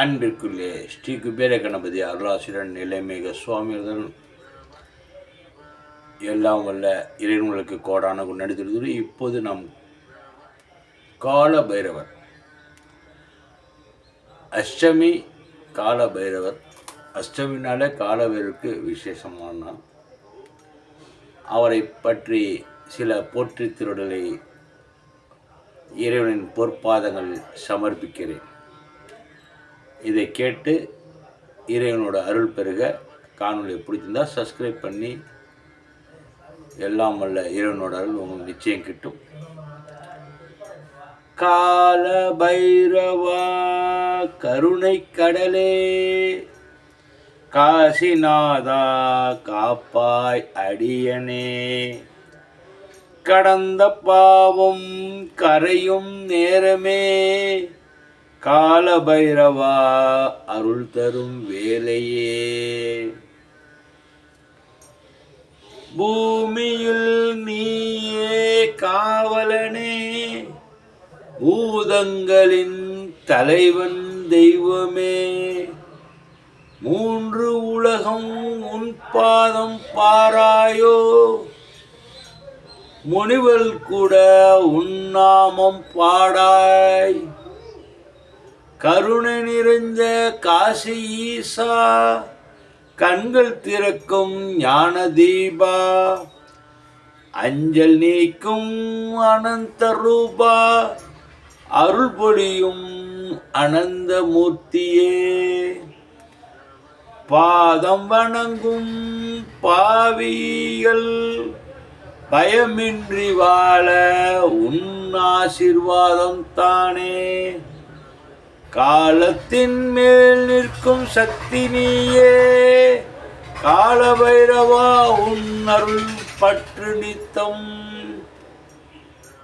அன்பிற்குள்ளே ஸ்ரீ குபேர கணபதி அருளாசிரியன் நிலைமிக சுவாமிகள். எல்லாம் வல்ல இறைவனுக்கு கோடான நடித்திருந்தது இப்போது நாம் கால பைரவர் அஷ்டமி கால பைரவர் அஷ்டமினாலே கால பைரவருக்கு விசேஷமான நாள். அவரை பற்றி சில போற்றி திருடலை இறைவனின் பொற்பாதங்கள் சமர்ப்பிக்கிறேன். இதை கேட்டு இறைவனோட அருள் பெருக. காணொலியை பிடிச்சிருந்தா சப்ஸ்கிரைப் பண்ணி எல்லாம் வல்ல இறைவனோட அருள் உங்களுக்கு நிச்சயம் கிட்டும். கால பைரவா கருணை கடலே காசிநாதா காப்பாய் அடியனே. கடந்த பாவம் கரையும் நேரமே காலபைரவா அருள் தரும் வேலையே பூமியில் நீயே காவலனே பூதங்களின் தலைவன் தெய்வமே. மூன்று உலகம் உன் பாதம் பாராயோ. முனிவல் கூட உன்னாமம் பாடாய். கருணை நிறைந்த காசி ஈசா கண்கள் திறக்கும் ஞான தீபா அஞ்சல் நீக்கும் அனந்த ரூபா அருள் பொழியும் அனந்த மூர்த்தியே. பாதம் வணங்கும் பாவிகள் பயமின்றி வாழ உன் ஆசிர்வாதம் தானே. காலத்தின் மேல் நிற்கும் சக்தி நீயே. கால பைரவா உன் அருள் பற்று நித்தம்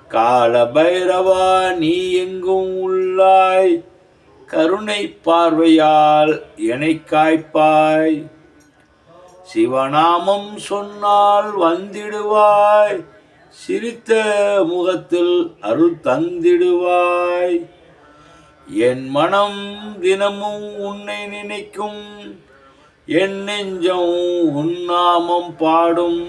கால பைரவா நீ எங்கும் உள்ளாய். கருணை பார்வையால் என்னை காய்ப்பாய். சிவநாமம் சொன்னால் வந்திடுவாய். சிரித்த முகத்தில் அருள் தந்திடுவாய். என் மனம் தினமும் உன்னை நினைக்கும். என் நெஞ்சம் உன் நாமம் பாடும்.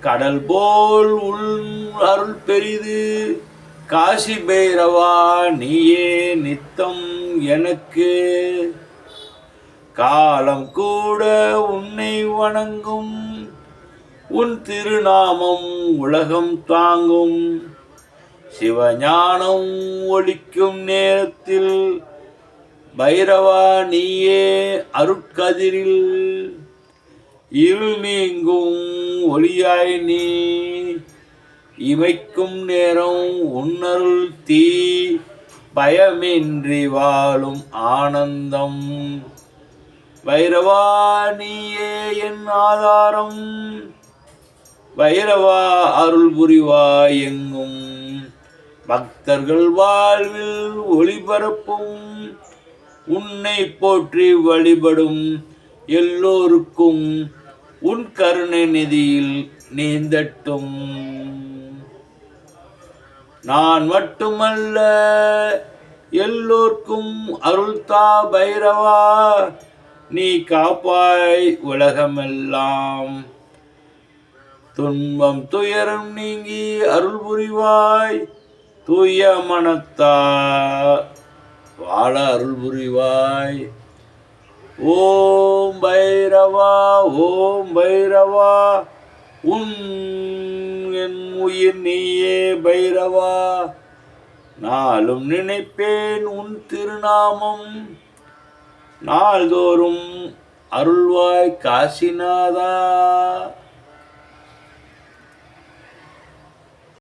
கடல் போல் உள் அருள் பெரிது. காசி பைரவா நீயே நித்தம் எனக்கு. காலம் கூட உன்னை வணங்கும். உன் திருநாமம் உலகம் தாங்கும். சிவஞானம் ஒழிக்கும் நேரத்தில் பைரவா நீயே அருட்கதிரில் இருள் நீங்கும் ஒளியாய் நீ. இமைக்கும் நேரம் உன்னருள் தீ பயமின்றி வாழும் ஆனந்தம். பைரவா நீயே என் ஆதாரம். பைரவா அருள் புரிவாய் எங்கும். பக்தர்கள் வாழ்வில் ஒளிபரப்பும் உன்னை போற்றி வழிபடும் எல்லோருக்கும் உன் கருணை நிதியில் நீந்தட்டும். நான் மட்டுமல்ல எல்லோர்க்கும் அருள்தா பைரவா நீ காப்பாய் உலகமெல்லாம். துன்பம் துயரம் நீங்கி அருள் புரிவாய் தூய மனத்தா வாழ அருள் புரிவாய். ஓம் பைரவா ஓம் பைரவா உன் என் உயிர் நீயே பைரவா. நாளும் நினைப்பேன் உன் திருநாமம். நாள்தோறும் அருள்வாய் காசிநாதா.